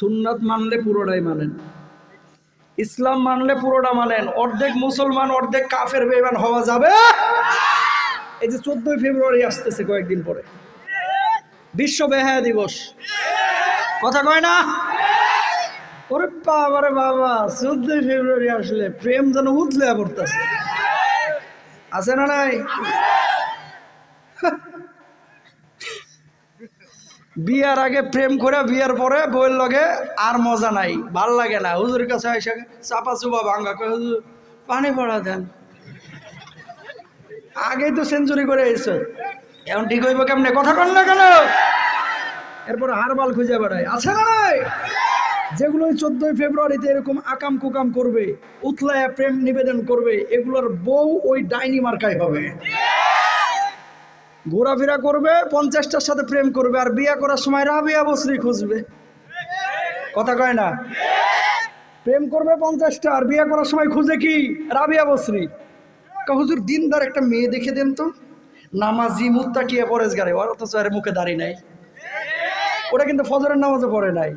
সুন্নাত মানলে পুরোটাই মানেন। ইসলাম মানলে পুরোটা মানেন। অর্ধেক মুসলমান, অর্ধেক কাফের বেমান হওয়া যাবে। এই যে চোদ্দই ফেব্রুয়ারি আসতেছে কয়েকদিন পরে। বিশ্ব বেহায়া দিবস। কথা কয় না? ওরে বাবা বাবা, চোদ্দই ফেব্রুয়ারি আসলে প্রেম যেন উঠলে পড়তেছে। আছে না নাই? বিয়ার আগে প্রেম করে বিয়ার পরে বইয়ের লগে আর মজা নাই, ভালো লাগে না। হুজুরের কাছে এসে চাপা চুপা ভাঙ্গা কয়, হুজুর, পানি পড়া দেন। আগেই তো সেঞ্চুরি করে এসো এখন ঠিক হইব কেমনে? কথা কন না কেন? এরপর হারবাল খুঁজে বেড়ায়। আছে না নাই? যেগুলো চোদ্দই ফেব্রুয়ারিতে এরকম আকাম কুকাম করবে, উতলায়া প্রেম নিবেদন করবে, এগুলোর বউ ওই ডাইনি মার্কায় হবে। ঘোরাফেরা করবে, পঞ্চাশটার সাথে প্রেম করবে, আর বিয়ে করার সময় রাবিয়া বসরি খুঁজবে। কথা কয় না? প্রেম করবে পঞ্চাশটা, আর বিয়ে করার সময় খুঁজে কি? রাবিয়া বসরি। হুজুর, দিনদার একটা মেয়ে দেখে দেন তো। নামাজি মুত্তাকিয়া পরেজগারে অথচ মুখে দাঁড়িয়ে নাই। ওটা কিন্তু ফজরের নামাজে পড়ে নাই।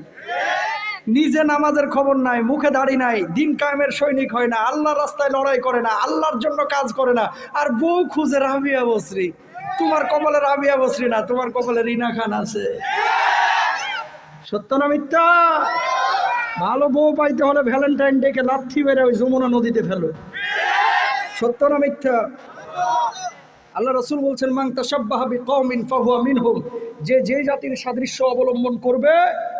নিজে নামাজের খবর নাই, মুখে দাড়ি নাই, দিন কায়েমের সৈনিক হয় না, আল্লাহর রাস্তায় লড়াই করে না, আল্লাহর জন্য কাজ করে না। আর বউ খুঁজে রাবিয়া বসরি। তোমার কপালে রাবিয়া বসরি না, তোমার কপালে রিনা খান আছে। সত্য না মিথ্যা? ভালো বউ পাইতে হলে ভ্যালেন্টাইন ডেকে লাথি বেড়ে ওই যমুনা নদীতে ফেলো। সত্য না মিথ্যা? আল্লাহ রসুল বলছেন মাং তাসাব্বাহাবি কওমিন ফাহুয়া মিনহুম। যে যে জাতির সাদৃশ্য অবলম্বন করবে,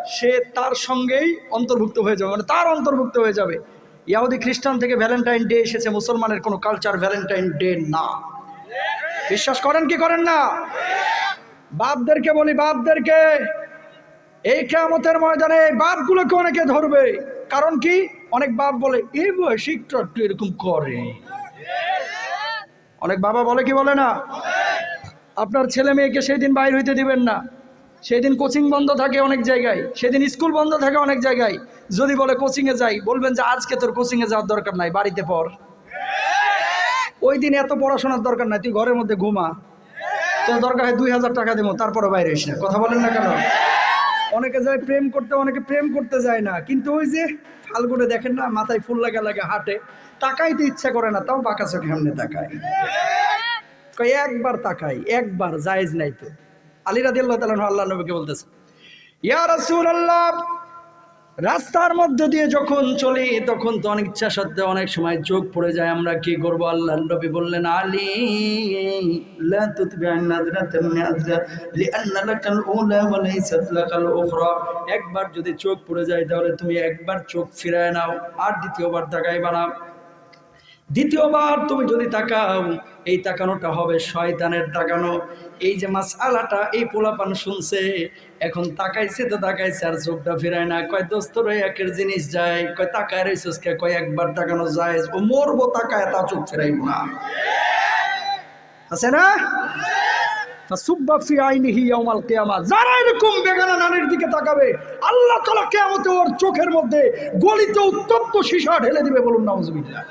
সে তার সঙ্গেই অন্তর্ভুক্ত হয়ে যাবে। মানে তার অন্তর্ভুক্ত হয়ে যাবে। ইয়াহুদি খ্রিস্টান থেকে ভ্যালেন্টাইন ডে এসেছে, মুসলমানের কোনো কালচার ভ্যালেন্টাইন ডে না। বিশ্বাস করেন কি করেন না? বাপদেরকে বলি, বাপদেরকে, এই কেমতের ময়দানে এই বাপগুলোকে অনেকে ধরবে। কারণ কি? অনেক বাপ বলে, এই বয়সে একটু একটু এরকম করে। অনেক বাবা বলে কি বলে না? আপনার ছেলে মেয়েকে সেই দিন বাইর হইতে দিবেন না। সেই দিন কোচিং বন্ধ থাকে অনেক জায়গায়। সেদিন স্কুল বন্ধ থাকে অনেক জায়গায়। যদি বলে কোচিংয়ে যাই, বলবেন যে আজকে তোর কোচিংয়ে যাওয়ার দরকার নাই, বাড়িতে পর ওই দিন এত পড়াশোনার দরকার নাই, তুই ঘরের মধ্যে ঘুমা। তোর দরকার হয় দুই হাজার টাকা দেবো, তারপরে বাইরে এসে। না কথা বলেন না কেন? অনেকে যায় প্রেম করতে, অনেকে প্রেম করতে যায় না। কিন্তু ওই যে ফাল্গুনে দেখেন না, মাথায় ফুল লাগা লাগে হাটে। তাকাইতে ইচ্ছা করে না, তাও বাঁকা চোখে সামনে তাকায়। কয়, একবার তাকাই, একবার, জায়েজ নাই তো। আলী রাদি আল্লাহ আল্লাহ নবীকে বলতেছে, ইয়া রাসূল আল্লাহ রাস্তার মধ্যে দিয়ে যখন চলি, তখন তো অনেক ইচ্ছা সত্ত্বেও অনেক সময় চোখ পড়ে যায়, আমরা কি করব? আল্লাহ নবী বললেন, আলী একবার যদি চোখ পড়ে যায়, তাহলে তুমি একবার চোখ ফিরায় নাও, আর দ্বিতীয়বার তাকাইবা না। দ্বিতীয়বার তুমি যদি তাকাও, এই তাকানোটা হবে শয়তানের তাকানো। এই যে মাছ আলাটা এই পোলাপান শুনছে, এখন তাকাইছে তো তাকাইছে আর চোখটা ফিরায় না। কয়, দোস্ত একের জিনিস যায়। কয়, তাকায় রইছিস কে? কয়, একবার তাকানো যায়। ও মরবো তাকায়, তা চোখ ফেরাইব না। আছে না? এরকম দিকে তাকাবে, আল্লাহ কিয়ামতে ওর চোখের মধ্যে গলিত ঢেলে দিবে বলুন নাউজুবিল্লাহ।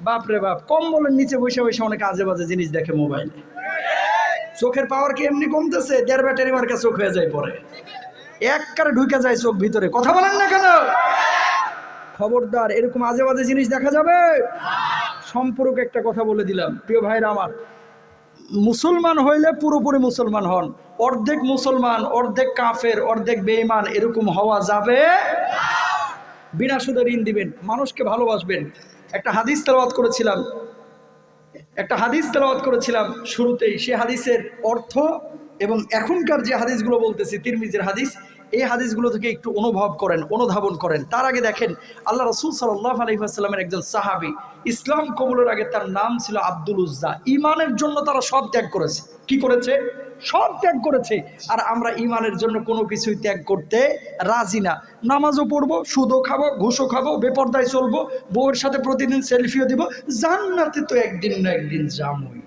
বাপ কম্বলের নিচে বসে বসে আজে বাজে জিনিস দেখে চোখের পাওয়ার কি এমনি কমতেছে? দেড় ব্যাটারি মার্কা চোখ হয়ে যায় পরে। এক কারে ঢুকে যায় চোখ ভিতরে। কথা বলেন না কেন? খবরদার, এরকম আজে বাজে জিনিস দেখা যাবে? সম্পর্ক একটা কথা বলে দিলাম। প্রিয় ভাইরা আমার মুসলমান হইলে পুরোপুরি মুসলমান হন। অর্ধেক মুসলমান, অর্ধেক কাফের, অর্ধেক বেঈমান এরকম হওয়া যাবে বিনা সুদে ঋণ দিবেন। মানুষকে ভালোবাসবেন। একটা হাদিস তেলাওয়াত করেছিলাম। একটা হাদিস তেলাওয়াত করেছিলাম শুরুতেই। সে হাদিসের অর্থ এবং এখনকার যে হাদিসগুলো বলতেছি, তিরমিজের হাদিস, এই হাদিসগুলো থেকে একটু অনুভব করেন, অনুধাবন করেন। তার আগে দেখেন, আল্লাহ রসুল সাল্লাহ আলহিহাস্লামের একজন সাহাবি ইসলাম কবুলের আগে তার নাম ছিল আব্দুল উজ্জা। ইমানের জন্য তারা সব ত্যাগ করেছে। কি করেছে? সব ত্যাগ করেছে। আর আমরা ইমানের জন্য কোনো কিছুই ত্যাগ করতে রাজি না। নামাজও পড়ব, সুদও খাব, ঘুষও খাব, বেপর্দায় চলবো, বউয়ের সাথে প্রতিদিন সেলফিও দিব। জান্নাতে তো একদিন না একদিন জামই